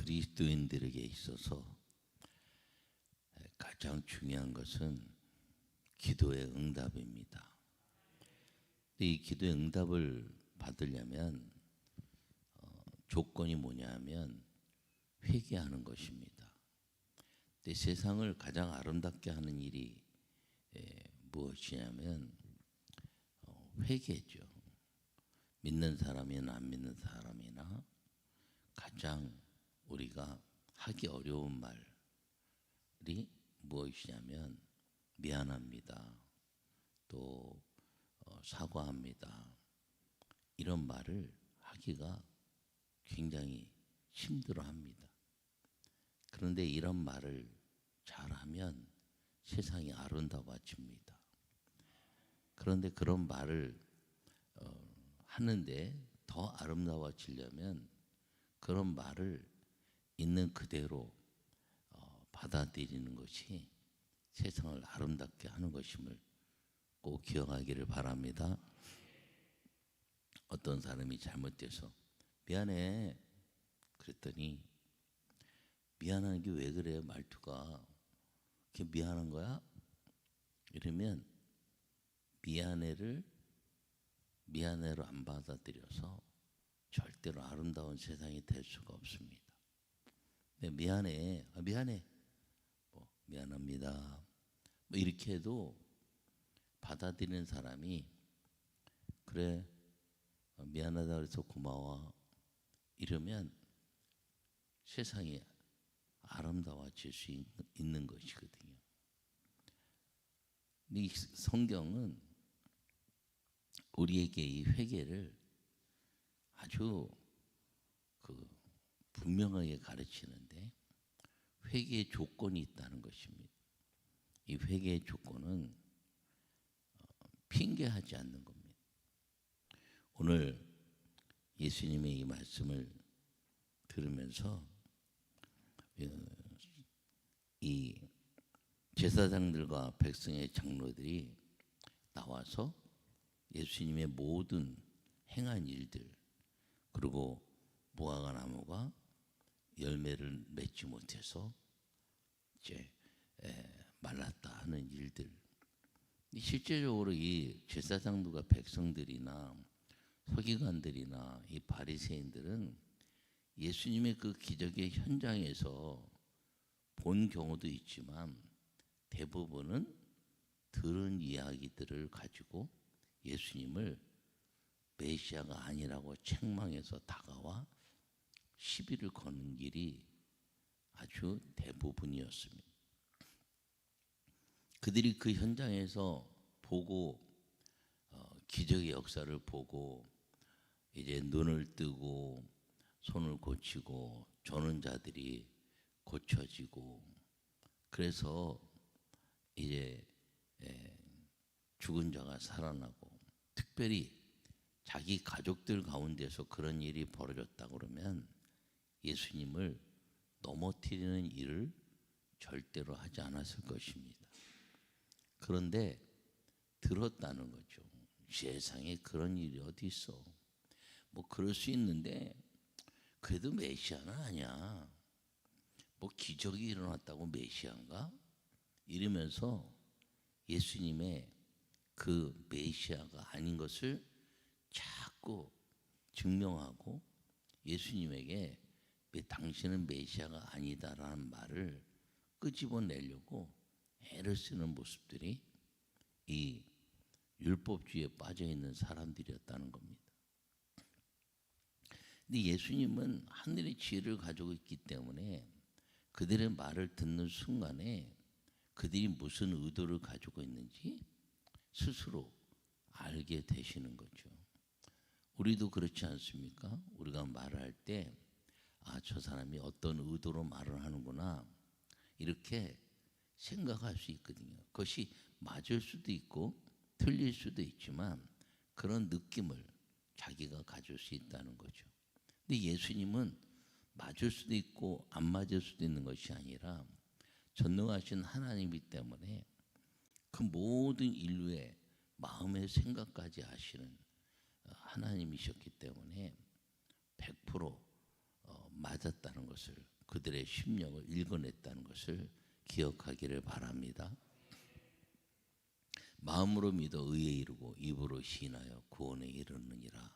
그리스도인들에게 있어서 가장 중요한 것은 기도의 응답입니다. 이 기도의 응답을 받으려면 어, 조건이 뭐냐하면 회개하는 것입니다. 근데 세상을 가장 아름답게 하는 일이 에, 무엇이냐면 어, 회개죠. 믿는 사람이나 안 믿는 사람이나 가장 우리가 하기 어려운 말이 무엇이냐면 미안합니다. 또 어, 사과합니다. 이런 말을 하기가 굉장히 힘들어 합니다. 그런데 이런 말을 잘하면 세상이 아름다워집니다. 그런데 그런 말을 어, 하는데 더 아름다워지려면 그런 말을 있는 그대로 어, 받아들이는 것이 세상을 아름답게 하는 것임을 꼭 기억하기를 바랍니다. 어떤 사람이 잘못돼서 미안해 그랬더니 미안한 게 왜 그래 말투가 그게 미안한 거야? 이러면 미안해를 미안해로 안 받아들여서 절대로 아름다운 세상이 될 수가 없습니다. 네, 미안해, 아, 미안해, 뭐 미안합니다. 뭐 이렇게 해도 받아들이는 사람이 그래 어, 미안하다 그래서 고마워 이러면 세상이 아름다워질 수 있- 있는 것이거든요. 이 성경은 우리에게 이 회개를 아주 그 분명하게 가르치는데 회개의 조건이 있다는 것입니다. 이 회개의 조건은 어, 핑계하지 않는 겁니다. 오늘 예수님의 이 말씀을 들으면서 어, 이 제사장들과 백성의 장로들이 나와서 예수님의 모든 행한 일들 그리고 무화과 나무가 열매를 맺지 못해서 이제 에, 말랐다 하는 일들. 이 실제적으로 이 제사장들과 백성들이나 서기관들이나 이 바리새인들은 예수님의 그 기적의 현장에서 본 경우도 있지만 대부분은 들은 이야기들을 가지고 예수님을 메시아가 아니라고 책망해서 다가와 시비를 거는 일이 아주 대부분이었습니다. 그들이 그 현장에서 보고 어, 기적의 역사를 보고 이제 눈을 뜨고 손을 고치고 조는 자들이 고쳐지고 그래서 이제 에, 죽은 자가 살아나고 특별히 자기 가족들 가운데서 그런 일이 벌어졌다 그러면 예수님을 넘어뜨리는 일을 절대로 하지 않았을 것입니다. 그런데 들었다는 거죠. 세상에 그런 일이 어디 있어? 뭐 그럴 수 있는데 그래도 메시아는 아니야. 뭐 기적이 일어났다고 메시아인가? 이러면서 예수님의 그 메시아가 아닌 것을 자꾸 증명하고 예수님에게 왜 당신은 메시아가 아니다라는 말을 끄집어내려고 애를 쓰는 모습들이 이 율법주의에 빠져 있는 사람들이었다는 겁니다. 근데 예수님은 하늘의 지혜를 가지고 있기 때문에 그들의 말을 듣는 순간에 그들이 무슨 의도를 가지고 있는지 스스로 알게 되시는 거죠. 우리도 그렇지 않습니까? 우리가 말을 할 때, 아, 저 사람이 어떤 의도로 말을 하는구나. 이렇게 생각할 수 있거든요. 그것이 맞을 수도 있고, 틀릴 수도 있지만, 그런 느낌을 자기가 가질 수 있다는 거죠. 근데 예수님은 맞을 수도 있고, 안 맞을 수도 있는 것이 아니라, 전능하신 하나님이기 때문에 그 모든 인류의 마음의 생각까지 아시는 하나님이셨기 때문에 100% 어, 맞았다는 것을 그들의 심령을 읽어냈다는 것을 기억하기를 바랍니다. 마음으로 믿어 의에 이르고 입으로 시인하여 구원에 이르느니라.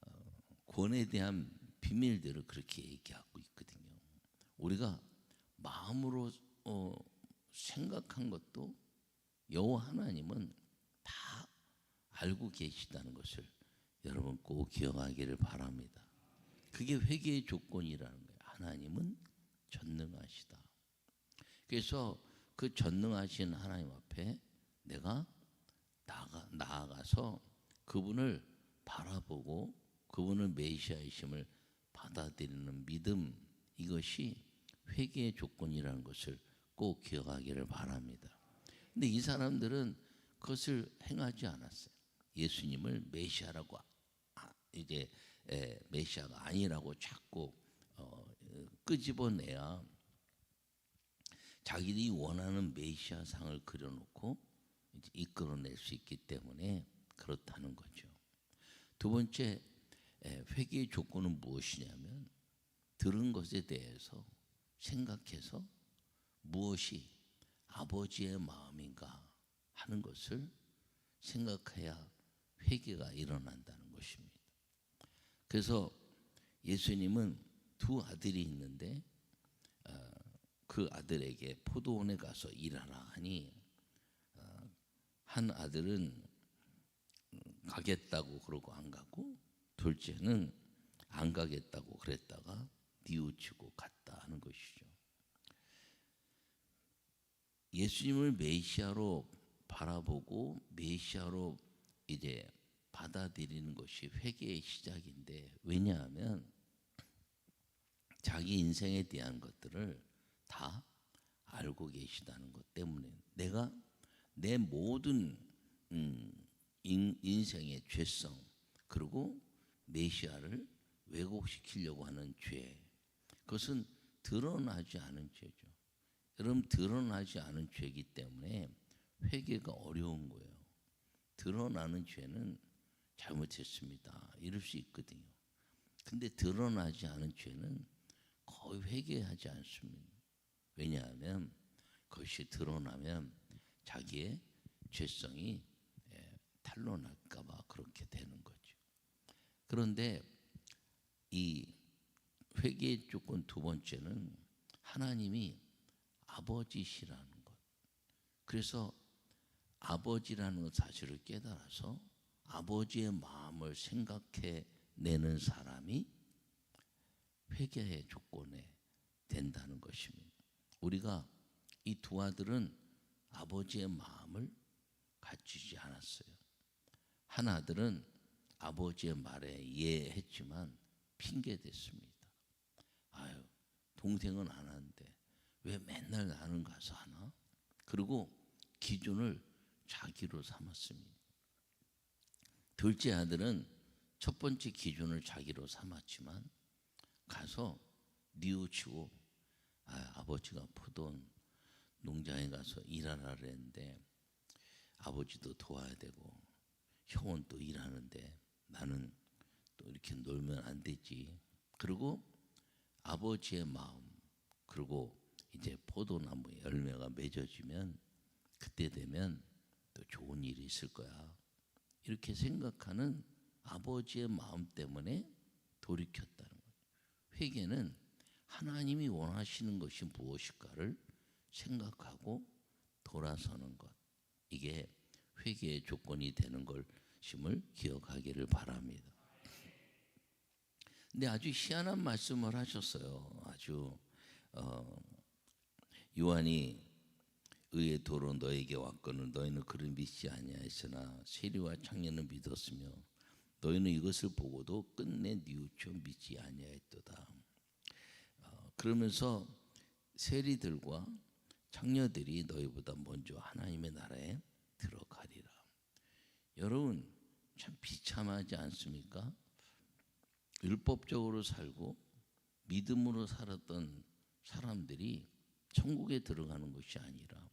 어, 구원에 대한 비밀들을 그렇게 얘기하고 있거든요. 우리가 마음으로 어, 생각한 것도 여호와 하나님은 다 알고 계시다는 것을 여러분 꼭 기억하기를 바랍니다. 그게 회개의 조건이라는 거예요. 하나님은 전능하시다. 그래서 그 전능하신 하나님 앞에 내가 나가, 나아가서 그분을 바라보고 그분을 메시아이심을 받아들이는 믿음 이것이 회개의 조건이라는 것을 꼭 기억하기를 바랍니다. 근데 이 사람들은 그것을 행하지 않았어요. 예수님을 메시아라고 아- 이제 에, 메시아가 아니라고 자꾸 어, 끄집어내야 자기들이 원하는 메시아 상을 그려놓고 이끌어낼 수 있기 때문에 그렇다는 거죠. 두 번째 에, 회개의 조건은 무엇이냐면 들은 것에 대해서 생각해서 무엇이 아버지의 마음인가 하는 것을 생각해야 회개가 일어난다는 것입니다. 그래서 예수님은 두 아들이 있는데 어, 그 아들에게 포도원에 가서 일하라 하니 어, 한 아들은 가겠다고 그러고 안 가고 둘째는 안 가겠다고 그랬다가 뉘우치고 갔다 하는 것이죠. 예수님을 메시아로 바라보고 메시아로 이제 받아들이는 것이 회개의 시작인데 왜냐하면 자기 인생에 대한 것들을 다 알고 계시다는 것 때문에 내가 내 모든 음, 인, 인생의 죄성 그리고 메시아를 왜곡시키려고 하는 죄 그것은 드러나지 않은 죄죠. 여러분 드러나지 않은 죄이기 때문에 회개가 어려운 거예요. 드러나는 죄는 잘못했습니다. 이럴 수 있거든요. 근데 드러나지 않은 죄는 거의 회개하지 않습니다. 왜냐하면 그것이 드러나면 자기의 죄성이 예, 탄로날까봐 그렇게 되는 거죠. 그런데 이 회개의 조건 두 번째는 하나님이 아버지시라는 것. 그래서 아버지라는 사실을 깨달아서 아버지의 마음을 생각해 내는 사람이 회개의 조건에 된다는 것입니다. 우리가 이 두 아들은 아버지의 마음을 갖추지 않았어요. 한 아들은 아버지의 말에 이해했지만 핑계 댔습니다. 아유, 동생은 안 하는데 왜 맨날 나는 가서 하나? 그리고 기준을 자기로 삼았습니다. 둘째 아들은 첫 번째 기준을 자기로 삼았지만 가서 뉘우치고 아, 아버지가 포도원 농장에 가서 일하라 그랬는데 아버지도 도와야 되고 형은 또 일하는데 나는 또 이렇게 놀면 안 되지. 그리고 아버지의 마음 그리고 이제 포도나무 열매가 맺어지면 그때 되면 또 좋은 일이 있을 거야. 이렇게 생각하는 아버지의 마음 때문에 돌이켰다는 거예요. 회개는 하나님이 원하시는 것이 무엇일까를 생각하고 돌아서는 것. 이게 회개의 조건이 되는 것임을 기억하기를 바랍니다. 근데 아주 희한한 말씀을 하셨어요. 아주 어, 요한이 의의 도로 너에게 왔거늘 너희는 그를 믿지 아니하였으나 세리와 청년은 믿었으며 너희는 이것을 보고도 끝내 뉘우쳐 믿지 아니하였도다. 어, 그러면서 세리들과 장녀들이 너희보다 먼저 하나님의 나라에 들어가리라. 여러분 참 비참하지 않습니까? 율법적으로 살고 믿음으로 살았던 사람들이 천국에 들어가는 것이 아니라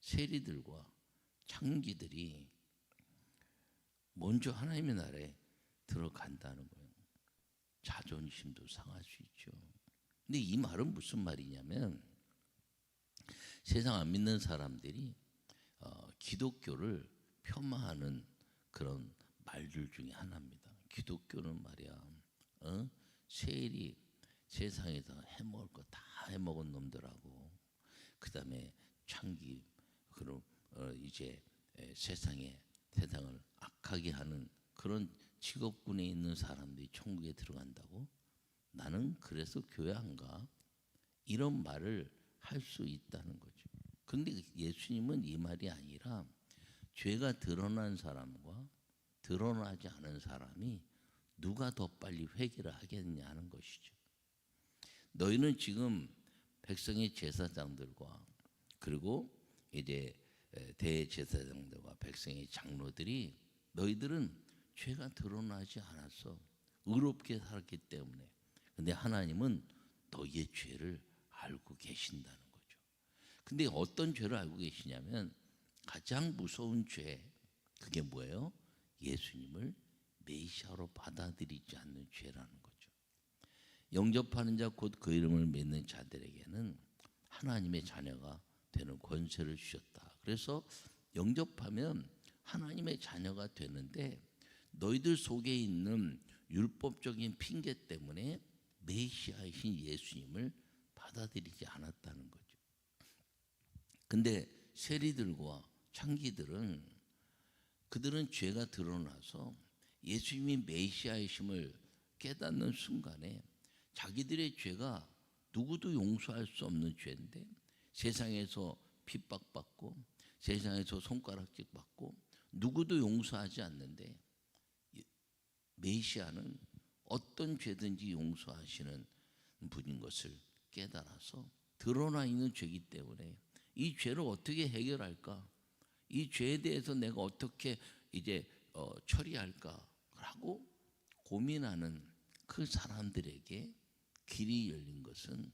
세리들과 창기들이 먼저 하나님의 나라에 들어간다는 거예요. 자존심도 상할 수 있죠. 근데 이 말은 무슨 말이냐면 세상 안 믿는 사람들이 어, 기독교를 폄하하는 그런 말들 중에 하나입니다. 기독교는 말이야, 어? 세일이 세상에서 해먹을 거 다 해먹은 놈들하고 그 다음에 창기 그런 어, 이제 에, 세상에 세상을 악하게 하는 그런 직업군에 있는 사람들이 천국에 들어간다고 나는 그래서 교회 안 가. 이런 말을 할 수 있다는 거죠. 근데 예수님은 이 말이 아니라 죄가 드러난 사람과 드러나지 않은 사람이 누가 더 빨리 회개를 하겠냐는 것이죠. 너희는 지금 백성의 제사장들과 그리고 이제 대제사장들과 백성의 장로들이 너희들은 죄가 드러나지 않았어. 의롭게 살았기 때문에. 근데 하나님은 너희의 죄를 알고 계신다는 거죠. 근데 어떤 죄를 알고 계시냐면 가장 무서운 죄 그게 뭐예요? 예수님을 메시아로 받아들이지 않는 죄라는 거죠. 영접하는 자 곧 그 이름을 믿는 자들에게는 하나님의 자녀가 되는 권세를 주셨다. 그래서 영접하면 하나님의 자녀가 되는데 너희들 속에 있는 율법적인 핑계 때문에 메시아이신 예수님을 받아들이지 않았다는 거죠. 근데 세리들과 창기들은 그들은 죄가 드러나서 예수님이 메시아이심을 깨닫는 순간에 자기들의 죄가 누구도 용서할 수 없는 죄인데 세상에서 핍박받고 세상에서 손가락질 받고 누구도 용서하지 않는데 메시아는 어떤 죄든지 용서하시는 분인 것을 깨달아서 드러나 있는 죄이기 때문에 이 죄를 어떻게 해결할까? 이 죄에 대해서 내가 어떻게 이제 어, 처리할까? 라고 고민하는 그 사람들에게 길이 열린 것은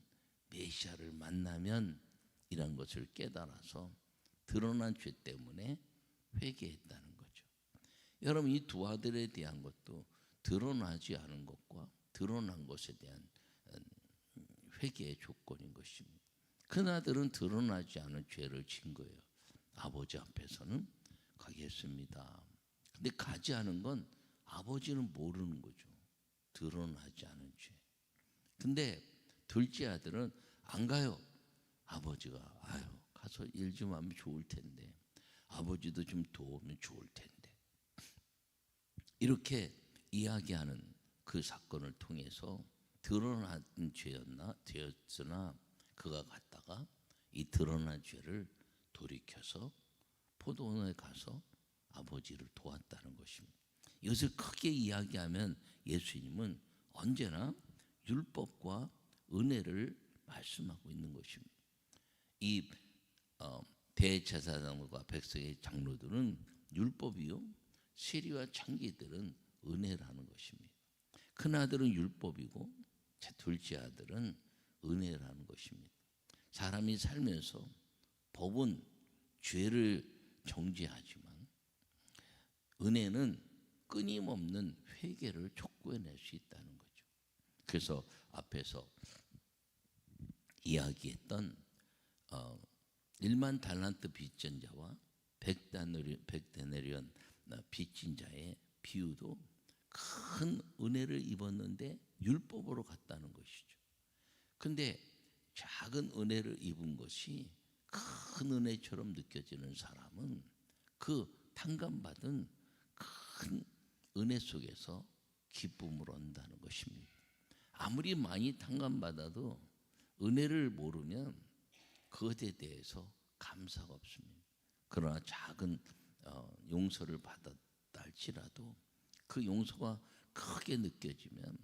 메시아를 만나면 이런 것을 깨달아서 드러난 죄 때문에 회개했다는 거죠. 여러분 이 두 아들에 대한 것도 드러나지 않은 것과 드러난 것에 대한 음, 회개의 조건인 것입니다. 큰 아들은 드러나지 않은 죄를 진 거예요. 아버지 앞에서는 가겠습니다. 근데 가지 않은 건 아버지는 모르는 거죠. 드러나지 않은 죄. 근데 둘째 아들은 안 가요. 아버지가 아유 가서 일 좀 하면 좋을 텐데 아버지도 좀 도우면 좋을 텐데 이렇게 이야기하는 그 사건을 통해서 드러난 죄였나 되었으나 그가 갔다가 이 드러난 죄를 돌이켜서 포도원에 가서 아버지를 도왔다는 것입니다. 이것을 크게 이야기하면 예수님은 언제나 율법과 은혜를 말씀하고 있는 것입니다. 이 어, 대제사장과 백성의 장로들은 율법이요, 세리와 창기들은 은혜라는 것입니다. 큰 아들은 율법이고 둘째 아들은 은혜라는 것입니다. 사람이 살면서 법은 죄를 정죄하지만 은혜는 끊임없는 회개를 촉구해낼 수 있다는 거죠. 그래서 앞에서 이야기했던 어, 1만 달란트 빚진 자와 백데나리온 빚진 자의 비유도 큰 은혜를 입었는데 율법으로 갔다는 것이죠. 근데 작은 은혜를 입은 것이 큰 은혜처럼 느껴지는 사람은 그 탕감받은 큰 은혜 속에서 기쁨을 얻는다는 것입니다. 아무리 많이 탕감받아도 은혜를 모르면 그것에 대해서 감사가 없습니다. 그러나 작은 어, 용서를 받았다 할지라도 그 용서가 크게 느껴지면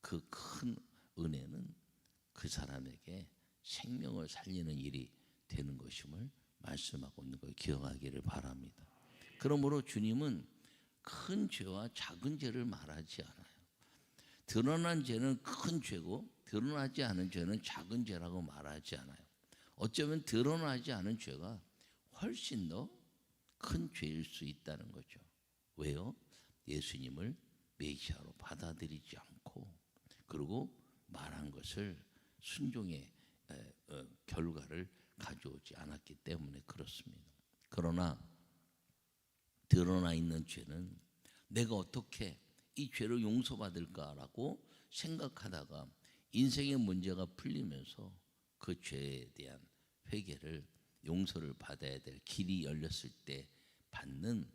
그 큰 은혜는 그 사람에게 생명을 살리는 일이 되는 것임을 말씀하고 있는 걸 기억하기를 바랍니다. 그러므로 주님은 큰 죄와 작은 죄를 말하지 않아요. 드러난 죄는 큰 죄고 드러나지 않은 죄는 작은 죄라고 말하지 않아요. 어쩌면 드러나지 않은 죄가 훨씬 더 큰 죄일 수 있다는 거죠. 왜요? 예수님을 메시아로 받아들이지 않고 그리고 말한 것을 순종의 에, 어, 결과를 가져오지 않았기 때문에 그렇습니다. 그러나 드러나 있는 죄는 내가 어떻게 이 죄를 용서받을까라고 생각하다가 인생의 문제가 풀리면서 그 죄에 대한 회개를 용서를 받아야 될 길이 열렸을 때 받는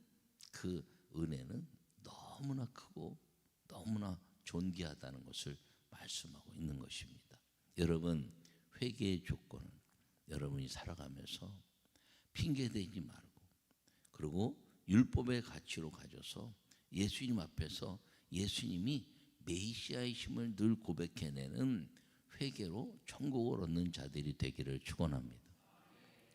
그 은혜는 너무나 크고 너무나 존귀하다는 것을 말씀하고 있는 것입니다. 여러분 회개의 조건은 여러분이 살아가면서 핑계 대지 말고 그리고 율법의 가치로 가져서 예수님 앞에서 예수님이 메시아이심을 늘 고백해내는 회개로 천국을 얻는 자들이 되기를 축원합니다.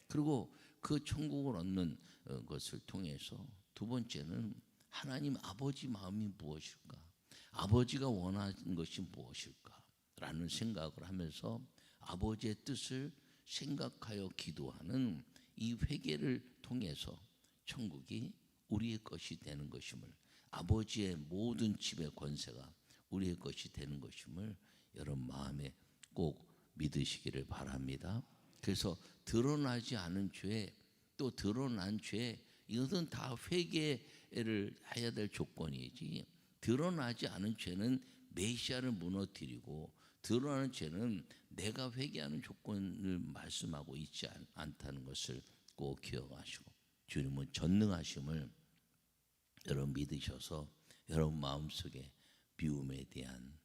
그리고 그 천국을 얻는 어, 것을 통해서 두 번째는 하나님 아버지 마음이 무엇일까? 아버지가 원하는 것이 무엇일까? 라는 생각을 하면서 아버지의 뜻을 생각하여 기도하는 이 회개를 통해서 천국이 우리의 것이 되는 것임을 아버지의 모든 집의 권세가 우리의 것이 되는 것임을 여러분 마음에 꼭 믿으시기를 바랍니다. 그래서 드러나지 않은 죄, 또 드러난 죄, 이것은 다 회개를 해야 될 조건이지. 드러나지 않은 죄는 메시아를 무너뜨리고 드러나는 죄는 내가 회개하는 조건을 말씀하고 있지 않, 않다는 것을 꼭 기억하시고 주님은 전능하심을 여러분 믿으셔서 여러분 마음속에 비움에 대한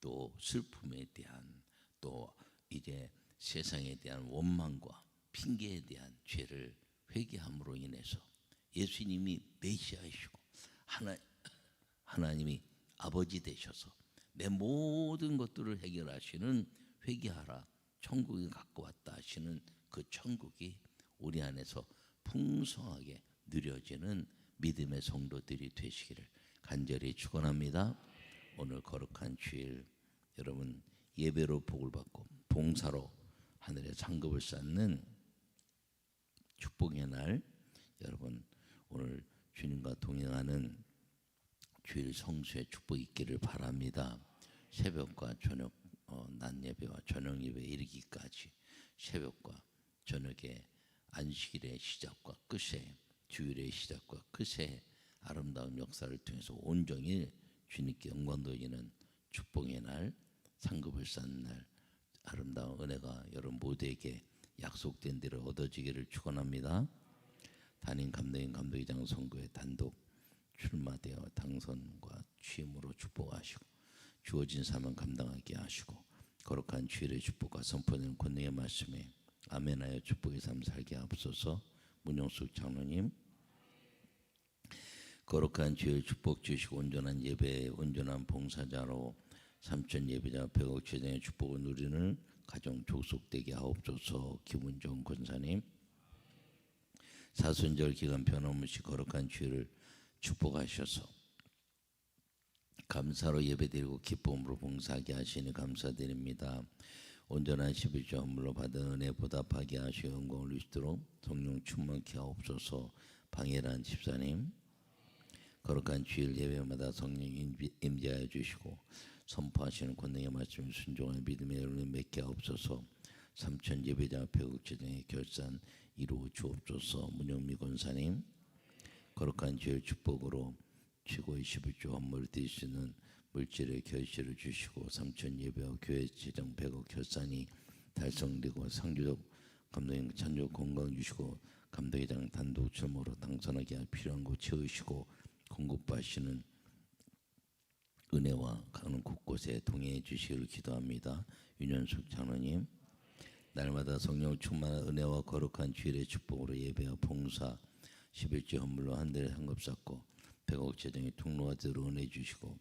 또 슬픔에 대한 또 이제 세상에 대한 원망과 핑계에 대한 죄를 회개함으로 인해서 예수님이 메시아이시고 하나 하나님이 아버지 되셔서 내 모든 것들을 해결하시는 회개하라 천국에 갖고 왔다 하시는 그 천국이 우리 안에서 풍성하게 누려지는 믿음의 성도들이 되시기를 간절히 축원합니다. 오늘 거룩한 주일 여러분 예배로 복을 받고 봉사로 하늘의 상급을 쌓는 축복의 날 여러분 오늘 주님과 동행하는 주일 성수의 축복이 있기를 바랍니다. 새벽과 저녁 어, 낮 예배와 저녁 예배 이르기까지 새벽과 저녁에 안식일의 시작과 끝에 주일의 시작과 끝에 아름다운 역사를 통해서 온종일 주님께 영광 돌리는 축복의 날 상급을 쌓는 날 아름다운 은혜가 여러분 모두에게 약속된 대로 얻어지기를 축원합니다. 담임 감독인 감독회장 선거에 단독 출마되어 당선과 취임으로 축복하시고 주어진 사명 감당하게 하시고 거룩한 주일의 축복과 선포되는 권능의 말씀에 아멘하여 축복의 삶 살게 하옵소서 문영숙 장로님 거룩한 주일 축복 주시고 온전한 예배 온전한 봉사자로 삼천 예배자 백억 최장의 축복을 누리는 가정 족속되게 하옵소서 김은종 권사님 사순절 기간 변함없이 거룩한 주일을 축복하셔서 감사로 예배드리고 기쁨으로 봉사하게 하시니 감사드립니다. 온전한 11조 헌물로 받은 은혜 보답하게 하시어 영광을 주시도록 성령 충만케 하옵소서 방해란 집사님 거룩한 주일 예배마다 성령 임재- 임재하여 주시고 선포하시는 권능의 말씀 순종한 믿음의 여론을 맺게 하옵소서. 삼천 예배자 배국제정의 결산 이루어 주옵소서. 문영미 권사님 거룩한 주일 축복으로 최고의 11조 헌물을 드릴 수 있는 물질의 결실을 주시고 삼천 예배와 교회 재정 100억 결산이 달성되고 상주적 감독님 찬조 건강 주시고 감독회장 단독 출마로 당선하게 할 필요한 거 채우시고 공급하시는 은혜와 가는 곳곳에 동행해 주시기를 기도합니다. 윤현숙 장로님 날마다 성령 충만한 은혜와 거룩한 주일의 축복으로 예배와 봉사 11조 헌물로 한 달에 한급 쌓고 100억 재정의 통로가 들어 은혜 주시고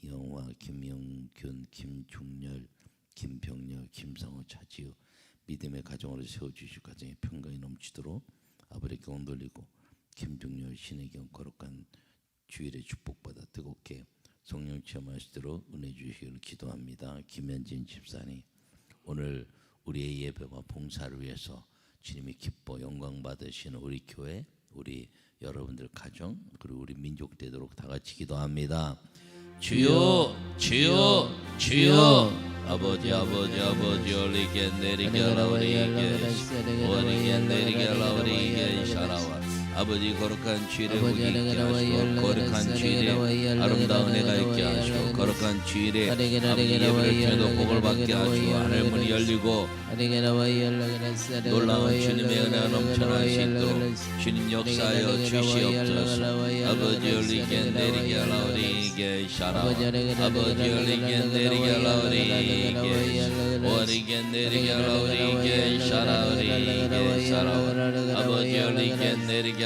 김영화, 김영균, 김중렬, 김병렬, 김상호 차지우 믿음의 가정으로 세워주시고 가정의 평강이 넘치도록 아버지께 온 돌리고 김중렬 신의경 거룩한 주일의 축복받아 뜨겁게 성령 체험하시도록 은혜 주시기를 기도합니다. 김현진 집사님 오늘 우리의 예배와 봉사를 위해서 주님이 기뻐 영광 받으시는 우리 교회 우리 여러분들 가정 그리고 우리 민족 되도록 다 같이 기도합니다. 주여 주여 주여 아버지 아버지 아버지 올리게 내리게 라우리게 오리게 내리게 라우리게 샤라와 아버지 거룩한 주일에 복이 있게 하시고 거룩한 주일에 아름다운 해가 있게 하시고 거룩한 주일에 아버지 예배를 통해서 복을 받게 하시고 하늘 문이 열리고 놀라운 주님의 은혜가 있도록 주님 역사하여 주시옵소서 아버지 열리게 내리게 라우리게 샤라 아버지 열리게 내리게 라우리게 오리게 내리게 라우리게 샤라우리게 샤라 열리게 내리게 오리게 오리게 내리게 오리게 오리게 아버지 열리게 내리게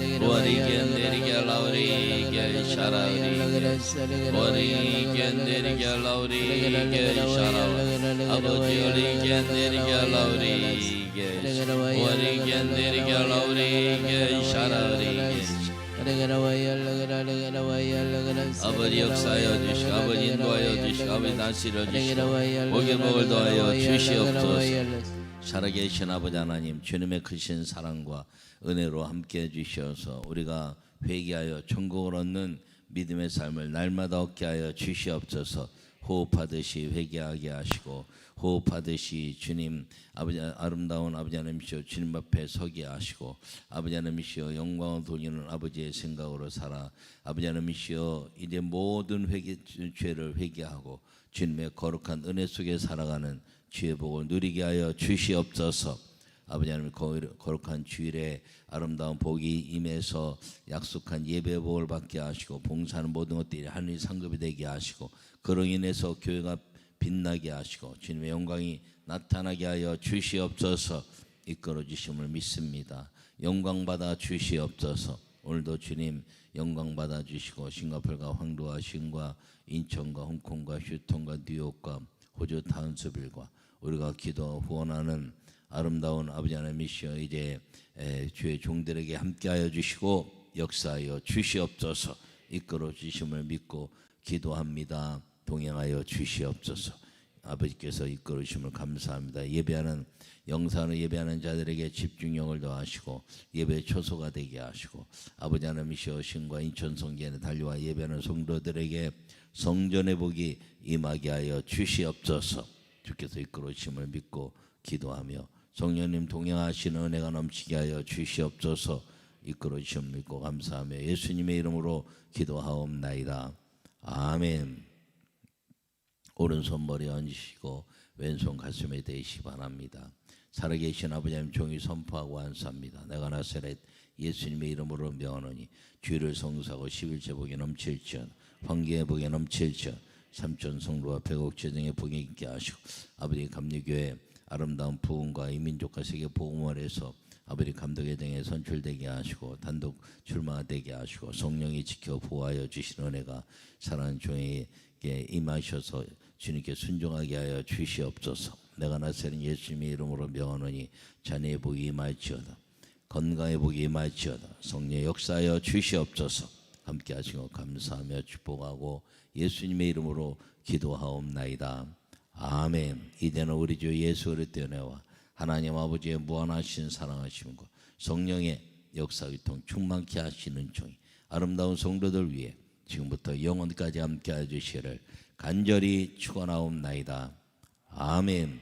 리게 내리게 라우리게 샤라우리게 아버지 역사하여 주시고 아버지 인도하여 살아계신 아버지 하나님 주님의 크신 사랑과 은혜로 함께해 주셔서 우리가 회개하여 천국을 얻는 믿음의 삶을 날마다 얻게 하여 주시옵소서. 호흡하듯이 회개하게 하시고 호흡하듯이 주님 아버지 아름다운 아버지 하나님이시여 주님 앞에 서게 하시고 아버지 하나님이시여 영광을 돌리는 아버지의 생각으로 살아 아버지 하나님이시여 이제 모든 회개 죄를 회개하고 주님의 거룩한 은혜 속에 살아가는 주의 복을 누리게 하여 주시옵소서. 아버지 하나님 거- 거룩한 주일에 아름다운 복이 임해서 약속한 예배 복을 받게 하시고 봉사하는 모든 것들이 하늘의 상급이 되게 하시고 그로 인해서 교회가 빛나게 하시고 주님의 영광이 나타나게 하여 주시옵소서 이끌어 주심을 믿습니다. 영광 받아 주시옵소서. 오늘도 주님 영광 받아 주시고 싱가폴과 황도와 신과 인천과 홍콩과 휴통과 뉴욕과 호주 타운스빌과 우리가 기도 후원하는 아름다운 아버지 하나님이시여 이제 에, 주의 종들에게 함께하여 주시고 역사하여 주시옵소서 이끌어 주심을 믿고 기도합니다. 동행하여 주시옵소서. 아버지께서 이끌어 주심을 감사합니다. 예배하는 영상을 예배하는 자들에게 집중력을 더하시고 예배 초소가 되게 하시고 아버지 하나님이시여 신과 인천 성전에 달려와 예배하는 성도들에게 성전의 복이 임하게 하여 주시옵소서. 주께서 이끌어 주심을 믿고 기도하며 성령님 동행하시는 은혜가 넘치게 하여 주시옵소서. 이끌어 주심을 믿고 감사하며 예수님의 이름으로 기도하옵나이다. 아멘. 오른손 머리에 얹으시고 왼손 가슴에 대시 바랍니다. 살아계신 아버지 하나님 종이 선포하고 안수합니다. 내가 나사렛 예수님의 이름으로 명하노니 주를 성사하고 11제 복이 넘칠지언 황계의 복이 넘칠지언 삼천 성도와 백옥제 등의 복이 있게 하시고 아버지 감리교회 아름다운 부흥과 이민족과 세계 복음을 해서 아버지 감독의 등에 선출되게 하시고 단독 출마되게 하시고 성령이 지켜 보호하여 주시는 은혜가 사랑하는 종에게 임하셔서 주님께 순종하게 하여 주시옵소서. 내가 나서는 예수님의 이름으로 명하노니 자네의 복이 임할지어다. 건강의 복이 임할지어다. 성령 역사하여 주시옵소서. 함께 하시고 감사하며 축복하고 예수님의 이름으로 기도하옵나이다 아멘 이제는 우리 주 예수 그리스도의 은혜와 하나님 아버지의 무한하신 사랑하심과 성령의 역사 위통 충만케 하시는 종이 아름다운 성도들 위해 지금부터 영원까지 함께해 주시를 간절히 축원하옵나이다. 아멘.